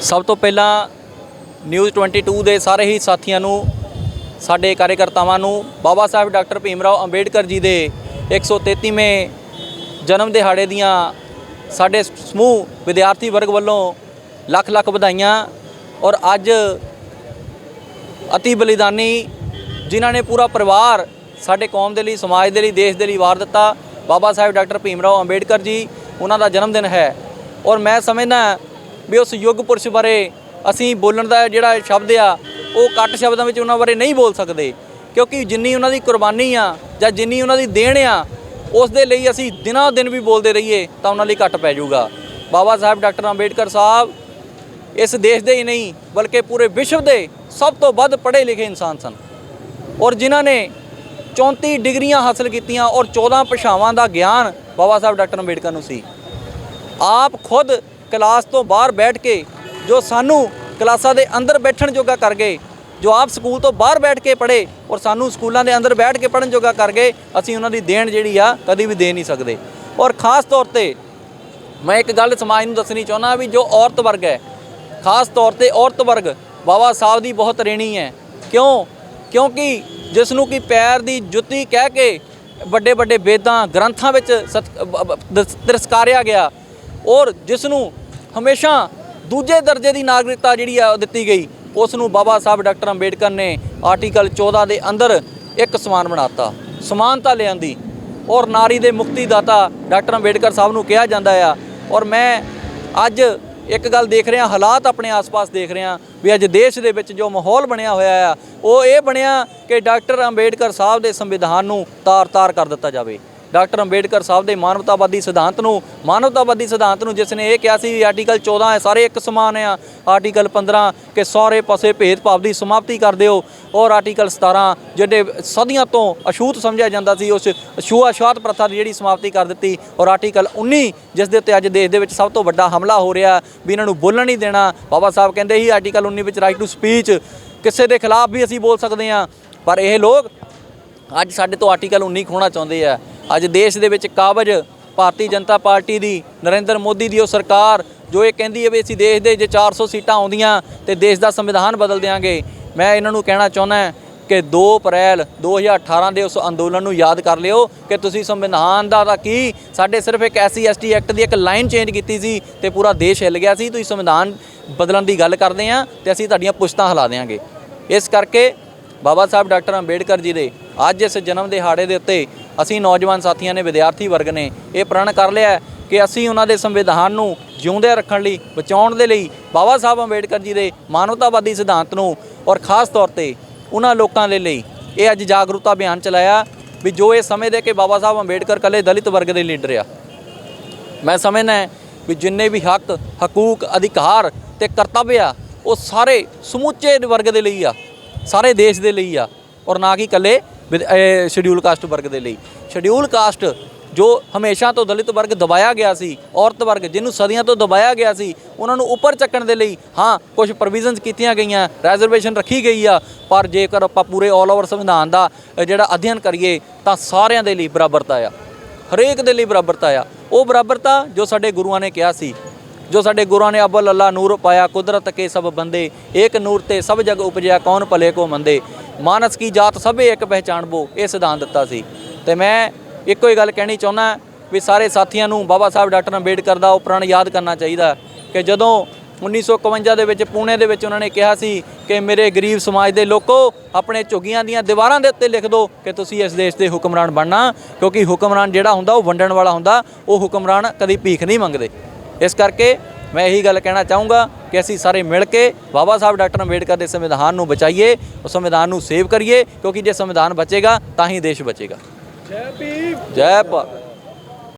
ਸਭ ਤੋਂ ਪਹਿਲਾਂ ਨਿਊਜ਼ 22 ਦੇ ਸਾਰੇ ਹੀ ਸਾਥੀਆਂ ਨੂੰ, ਸਾਡੇ ਕਾਰਜਕਰਤਾਵਾਂ ਨੂੰ, ਬਾਬਾ ਸਾਹਿਬ ਡਾਕਟਰ ਭੀਮ ਰਾਓ ਅੰਬੇਡਕਰ ਜੀ ਦੇ 133ਵੇਂ ਜਨਮ ਦਿਹਾੜੇ ਦੀਆਂ ਸਾਡੇ ਸਮੂਹ ਵਿਦਿਆਰਥੀ ਵਰਗ ਵੱਲੋਂ ਲੱਖ ਲੱਖ ਵਧਾਈਆਂ ਔਰ ਅੱਜ ਅਤੀ ਬਲੀਦਾਨੀ ਜਿਨ੍ਹਾਂ ਨੇ ਪੂਰਾ ਪਰਿਵਾਰ ਸਾਡੇ ਕੌਮ ਦੇ ਲਈ, ਸਮਾਜ ਦੇ ਲਈ, ਦੇਸ਼ ਦੇ ਲਈ ਵਾਰ ਦਿੱਤਾ। ਬਾਬਾ ਸਾਹਿਬ ਡਾਕਟਰ ਭੀਮ ਰਾਓ ਅੰਬੇਡਕਰ ਜੀ, ਉਹਨਾਂ ਦਾ ਜਨਮ ਦਿਨ ਹੈ। ਔਰ ਮੈਂ ਸਮਝਦਾ ਵੀ ਉਸ ਯੁੱਗ ਪੁਰਸ਼ ਬਾਰੇ ਅਸੀਂ ਬੋਲਣ ਦਾ ਜਿਹੜਾ ਸ਼ਬਦ ਆ, ਉਹ ਘੱਟ ਸ਼ਬਦਾਂ ਵਿੱਚ ਉਹਨਾਂ ਬਾਰੇ ਨਹੀਂ ਬੋਲ ਸਕਦੇ। ਕਿਉਂਕਿ ਜਿੰਨੀ ਉਹਨਾਂ ਦੀ ਕੁਰਬਾਨੀ ਆ ਜਾਂ ਜਿੰਨੀ ਉਹਨਾਂ ਦੀ ਦੇਣ ਆ, ਉਸ ਦੇ ਲਈ ਅਸੀਂ ਦਿਨਾਂ ਦਿਨ ਵੀ ਬੋਲਦੇ ਰਹੀਏ ਤਾਂ ਉਹਨਾਂ ਲਈ ਘੱਟ ਪੈ ਜਾਊਗਾ। ਬਾਬਾ ਸਾਹਿਬ ਡਾਕਟਰ ਅੰਬੇਡਕਰ ਸਾਹਿਬ ਇਸ ਦੇਸ਼ ਦੇ ਹੀ ਨਹੀਂ, ਬਲਕਿ ਪੂਰੇ ਵਿਸ਼ਵ ਦੇ ਸਭ ਤੋਂ ਵੱਧ ਪੜ੍ਹੇ ਲਿਖੇ ਇਨਸਾਨ ਸਨ। ਔਰ ਜਿਨ੍ਹਾਂ ਨੇ 34 ਡਿਗਰੀਆਂ ਹਾਸਲ ਕੀਤੀਆਂ ਔਰ 14 ਭਾਸ਼ਾਵਾਂ ਦਾ ਗਿਆਨ ਬਾਬਾ ਸਾਹਿਬ ਡਾਕਟਰ ਅੰਬੇਡਕਰ ਨੂੰ ਸੀ। ਆਪ ਖੁਦ ਕਲਾਸ ਤੋਂ ਬਾਹਰ ਬੈਠ ਕੇ ਜੋ ਸਾਨੂੰ ਕਲਾਸਾਂ ਦੇ ਅੰਦਰ ਬੈਠਣ ਜੋਗਾ ਕਰ ਗਏ, ਜੋ ਆਪ ਸਕੂਲ ਤੋਂ ਬਾਹਰ ਬੈਠ ਕੇ ਪੜ੍ਹੇ ਔਰ ਸਾਨੂੰ ਸਕੂਲਾਂ ਦੇ ਅੰਦਰ ਬੈਠ ਕੇ ਪੜ੍ਹਨ ਜੋਗਾ ਕਰ ਗਏ, ਅਸੀਂ ਉਹਨਾਂ ਦੀ ਦੇਣ ਜਿਹੜੀ ਆ ਕਦੀ ਵੀ ਦੇ ਨਹੀਂ ਸਕਦੇ। ਔਰ ਖਾਸ ਤੌਰ ਤੇ ਮੈਂ ਇੱਕ ਗੱਲ ਸਮਾਜ ਨੂੰ ਦੱਸਣੀ ਚਾਹੁੰਦਾ ਵੀ ਜੋ ਔਰਤ ਵਰਗ ਹੈ, ਖਾਸ ਤੌਰ ਤੇ ਔਰਤ ਵਰਗ, ਬਾਬਾ ਸਾਹਿਬ ਦੀ ਬਹੁਤ ਰੇਣੀ ਹੈ। ਕਿਉਂ? ਕਿਉਂਕਿ ਜਿਸ ਨੂੰ ਕਿ ਪੈਰ ਦੀ ਜੁੱਤੀ ਕਹਿ ਕੇ ਵੱਡੇ ਵੱਡੇ ਵੇਦਾਂ, ਗ੍ਰੰਥਾਂ ਵਿੱਚ ਸਤ- ਬ- ਬ- ਤਿਰਸਕਾਰਿਆ ਗਿਆ, ਔਰ ਜਿਸ ਨੂੰ ਹਮੇਸ਼ਾ ਦੂਜੇ ਦਰਜੇ ਦੀ ਨਾਗਰਿਕਤਾ ਜਿਹੜੀ ਆ ਉਹ ਦਿੱਤੀ ਗਈ। ਉਸ ਨੂੰ ਬਾਬਾ ਸਾਹਿਬ ਡਾਕਟਰ ਅੰਬੇਡਕਰ ਨੇ ਆਰਟੀਕਲ 14 ਦੇ ਅੰਦਰ ਇੱਕ ਸਮਾਨ ਬਣਾਤਾ। ਸਮਾਨਤਾ ਲਿਆਂਦੀ। ਔਰ ਨਾਰੀ ਦੇ ਮੁਕਤੀ ਦਾਤਾ ਡਾਕਟਰ ਅੰਬੇਡਕਰ ਸਾਹਿਬ ਨੂੰ ਕਿਹਾ ਜਾਂਦਾ ਆ। ਔਰ ਮੈਂ ਅੱਜ ਇੱਕ ਗੱਲ ਦੇਖ ਰਿਹਾ, ਹਾਲਾਤ ਆਪਣੇ ਆਸ-ਪਾਸ ਦੇਖ ਰਿਹਾ ਵੀ ਅੱਜ ਦੇਸ਼ ਦੇ ਵਿੱਚ ਜੋ ਮਾਹੌਲ ਬਣਿਆ ਹੋਇਆ ਆ, ਉਹ ਇਹ ਬਣਿਆ ਕਿ ਡਾਕਟਰ ਅੰਬੇਡਕਰ ਸਾਹਿਬ ਦੇ ਸੰਵਿਧਾਨ ਨੂੰ ਤਾਰ-ਤਾਰ ਕਰ ਦਿੱਤਾ ਜਾਵੇ। ਡਾਕਟਰ ਅੰਬੇਡਕਰ ਸਾਹਿਬ ਦੇ ਮਾਨਵਤਾਵਾਦੀ ਸਿਧਾਂਤ ਨੂੰ, ਮਾਨਵਤਾਵਾਦੀ ਸਿਧਾਂਤ ਨੂੰ ਜਿਸ ਨੇ ਇਹ ਕਿਹਾ ਸੀ ਵੀ ਆਰਟੀਕਲ 14 ਹੈ, ਸਾਰੇ ਇੱਕ ਸਮਾਨ ਆ ਆਰਟੀਕਲ 15 ਕਿ ਸਾਰੇ ਪਾਸੇ ਭੇਦਭਾਵ ਦੀ ਸਮਾਪਤੀ ਕਰ ਦਿਓ। ਔਰ ਆਰਟੀਕਲ 17 ਜਿਹੜੇ ਸਦੀਆਂ ਤੋਂ ਅਛੂਤ ਸਮਝਿਆ ਜਾਂਦਾ ਸੀ, ਉਸ ਛੂਆ-ਛਾਤ ਪ੍ਰਥਾ ਦੀ ਜਿਹੜੀ ਸਮਾਪਤੀ ਕਰ ਦਿੱਤੀ। ਔਰ ਆਰਟੀਕਲ 19 ਜਿਸ ਦੇ ਉੱਤੇ ਅੱਜ ਦੇਸ਼ ਦੇ ਵਿੱਚ ਸਭ ਤੋਂ ਵੱਡਾ ਹਮਲਾ ਹੋ ਰਿਹਾ, ਵੀ ਇਹਨਾਂ ਨੂੰ ਬੋਲਣ ਨਹੀਂ ਦੇਣਾ। ਬਾਬਾ ਸਾਹਿਬ ਕਹਿੰਦੇ ਸੀ ਆਰਟੀਕਲ 19 ਵਿੱਚ ਰਾਈਟ ਟੂ ਸਪੀਚ ਕਿਸੇ ਦੇ ਖਿਲਾਫ ਵੀ ਅਸੀਂ ਬੋਲ ਸਕਦੇ ਹਾਂ। ਪਰ ਇਹ ਲੋਕ ਅੱਜ ਸਾਡੇ ਤੋਂ ਆਰਟੀਕਲ 19 ਖੋਣਾ ਚਾਹੁੰਦੇ ਆ। ਅੱਜ ਦੇਸ਼ ਦੇ ਵਿੱਚ ਕਾਬਜ ਭਾਰਤੀ ਜਨਤਾ ਪਾਰਟੀ ਦੀ, ਨਰਿੰਦਰ ਮੋਦੀ ਦੀ ਉਹ ਸਰਕਾਰ, ਜੋ ਇਹ ਕਹਿੰਦੀ ਹੈ ਵੀ ਅਸੀਂ ਦੇਸ਼ ਦੇ ਜੇ 400 ਸੀਟਾਂ ਆਉਂਦੀਆਂ ਤੇ ਦੇਸ਼ ਦਾ ਸੰਵਿਧਾਨ ਬਦਲ ਦੇਵਾਂਗੇ ਮੈਂ ਇਹਨਾਂ ਨੂੰ ਕਹਿਣਾ ਚਾਹੁੰਦਾ ਕਿ 2 ਅਪ੍ਰੈਲ 2018 ਦੇ ਉਸ ਅੰਦੋਲਨ ਨੂੰ ਯਾਦ ਕਰ ਲਿਓ ਕਿ ਤੁਸੀਂ ਸੰਵਿਧਾਨ ਦਾ ਤਾਂ ਕੀ, ਸਾਡੇ ਸਿਰਫ ਇੱਕ ਐਸਸੀ ਐਸਟੀ ਐਕਟ ਦੀ ਇੱਕ ਲਾਈਨ ਚੇਂਜ ਕੀਤੀ ਸੀ ਤੇ ਪੂਰਾ ਦੇਸ਼ ਹਿੱਲ ਗਿਆ ਸੀ, ਤੁਸੀਂ ਸੰਵਿਧਾਨ ਬਦਲਣ ਦੀ ਗੱਲ ਕਰਦੇ ਆ ਤੇ ਅਸੀਂ ਤੁਹਾਡੀਆਂ ਪੁਸ਼ਤਾਂ ਹਿਲਾ ਦੇਵਾਂਗੇ ਇਸ ਕਰਕੇ ਬਾਬਾ ਸਾਹਿਬ ਡਾਕਟਰ ਅੰਬੇਡਕਰ ਜੀ ਦੇ ਅੱਜ ਇਸ ਜਨਮ ਦਿਹਾੜੇ ਦੇ ਉੱਤੇ ਅਸੀਂ ਨੌਜਵਾਨ ਸਾਥੀਆਂ ਨੇ, ਵਿਦਿਆਰਥੀ ਵਰਗ ਨੇ ਇਹ ਪ੍ਰਣ ਕਰ ਲਿਆ ਕਿ ਅਸੀਂ ਉਹਨਾਂ ਦੇ ਸੰਵਿਧਾਨ ਨੂੰ ਜਿਉਂਦੇ ਰੱਖਣ ਲਈ, ਬਚਾਉਣ ਦੇ ਲਈ ਬਾਬਾ ਸਾਹਿਬ ਅੰਬੇਡਕਰ ਜੀ ਦੇ ਮਾਨਵਤਾਵਾਦੀ ਸਿਧਾਂਤ ਨੂੰ ਔਰ ਖਾਸ ਤੌਰ ਤੇ ਉਹਨਾਂ ਲੋਕਾਂ ਦੇ ਲਈ ਇਹ ਅੱਜ ਜਾਗਰੂਕਤਾ ਅਭਿਆਨ ਚਲਾਇਆ ਵੀ ਜੋ ਇਹ ਸਮਝਦੇ ਕਿ ਬਾਬਾ ਸਾਹਿਬ ਅੰਬੇਡਕਰ ਕੱਲੇ ਦਲਿਤ ਵਰਗ ਦੇ ਲੀਡਰ ਆ। ਮੈਂ ਸਮਝਦਾ ਵੀ ਜਿੰਨੇ ਵੀ ਹੱਕ, ਹਕੂਕ, ਅਧਿਕਾਰ ਤੇ ਕਰਤੱਵ ਆ, ਉਹ ਸਾਰੇ ਸਮੁੱਚੇ ਵਰਗ ਦੇ ਲਈ ਆ, ਸਾਰੇ ਦੇਸ਼ ਦੇ ਲਈ ਆ ਔਰ ਨਾ ਕਿ ਇਕੱਲੇ ਸ਼ਡਿਊਲ ਕਾਸਟ ਵਰਗ ਦੇ ਲਈ। ਸ਼ਡਿਊਲ ਕਾਸਟ ਜੋ ਹਮੇਸ਼ਾ ਤੋਂ ਦਲਿਤ ਵਰਗ ਦਬਾਇਆ ਗਿਆ ਸੀ, ਔਰਤ ਵਰਗ ਜਿਹਨੂੰ ਸਦੀਆਂ ਤੋਂ ਦਬਾਇਆ ਗਿਆ ਸੀ, ਉਹਨਾਂ ਨੂੰ ਉੱਪਰ ਚੱਕਣ ਦੇ ਲਈ, ਹਾਂ ਕੁਝ ਪ੍ਰੋਵੀਜ਼ਨਸ ਕੀਤੀਆਂ ਗਈਆਂ ਰੈਜ਼ਰਵੇਸ਼ਨ ਰੱਖੀ ਗਈ ਆ, ਪਰ ਜੇਕਰ ਆਪਾਂ ਪੂਰੇ ਆਲ ਓਵਰ ਸੰਵਿਧਾਨ ਦਾ ਜਿਹੜਾ ਅਧਿਐਨ ਕਰੀਏ, ਤਾਂ ਸਾਰਿਆਂ ਦੇ ਲਈ ਬਰਾਬਰਤਾ ਆ। ਹਰੇਕ ਦੇ ਲਈ ਬਰਾਬਰਤਾ ਆ। ਉਹ ਬਰਾਬਰਤਾ ਜੋ ਸਾਡੇ ਗੁਰੂਆਂ ਨੇ ਕਿਹਾ ਸੀ, ਜੋ ਸਾਡੇ ਗੁਰੂਆਂ ਨੇ ਅਬਲ ਅੱਲਾ ਨੂਰ ਪਾਇਆ, ਕੁਦਰਤ ਕੇ ਸਭ ਬੰਦੇ, ਏਕ ਨੂਰ ਤੇ ਸਭ ਜਗ ਉਪਜਿਆ, ਕੌਣ ਭਲੇ ਕੋ ਮੰਦੇ? ਮਾਨਸ ਕੀ ਜਾਤ ਸਭੇ ਇੱਕ ਪਹਿਚਾਨਬੋ ਇਹ ਸਿਧਾਂਤ ਦਿੱਤਾ ਸੀ। ਤੇ ਮੈਂ ਇੱਕੋ ਹੀ ਗੱਲ ਕਹਿਣੀ ਚਾਹੁੰਦਾ ਵੀ ਸਾਰੇ ਸਾਥੀਆਂ ਨੂੰ ਬਾਬਾ ਸਾਹਿਬ ਡਾਕਟਰ ਅੰਬੇਡਕਰ ਦਾ ਉਹ ਪ੍ਰਣ ਯਾਦ ਕਰਨਾ ਚਾਹੀਦਾ ਕਿ ਜਦੋਂ 1951 ਦੇ ਵਿੱਚ ਪੂਨੇ ਦੇ ਵਿੱਚ ਉਹਨਾਂ ਨੇ ਕਿਹਾ ਸੀ ਕਿ ਮੇਰੇ ਗਰੀਬ ਸਮਾਜ ਦੇ ਲੋਕੋ, ਆਪਣੇ ਝੁੱਗੀਆਂ ਦੀਆਂ ਦੀਵਾਰਾਂ ਦੇ ਉੱਤੇ ਲਿਖ ਦਿਓ ਕਿ ਤੁਸੀਂ ਇਸ ਦੇਸ਼ ਦੇ ਹੁਕਮਰਾਨ ਬਣਨਾ, ਕਿਉਂਕਿ ਹੁਕਮਰਾਨ ਜਿਹੜਾ ਹੁੰਦਾ ਉਹ ਵੰਡਣ ਵਾਲਾ ਹੁੰਦਾ, ਉਹ ਹੁਕਮਰਾਨ ਕਦੀ ਭੀਖ ਨਹੀਂ ਮੰਗਦੇ। ਇਸ ਕਰਕੇ ਮੈਂ ਇਹੀ ਗੱਲ ਕਹਿਣਾ ਚਾਹੂੰਗਾ ਕਿ ਅਸੀਂ ਸਾਰੇ ਮਿਲ ਕੇ ਬਾਬਾ ਸਾਹਿਬ ਡਾਕਟਰ ਅੰਬੇਡਕਰ ਦੇ ਸੰਵਿਧਾਨ ਨੂੰ ਬਚਾਈਏ ਉਸ ਸੰਵਿਧਾਨ ਨੂੰ ਸੇਵ ਕਰੀਏ ਕਿਉਂਕਿ ਜੇ ਸੰਵਿਧਾਨ ਬਚੇਗਾ ਤਾਂ ਹੀ ਦੇਸ਼ ਬਚੇਗਾ। ਜੈ ਭੀਮ। ਜੈ ਭਾਰਤ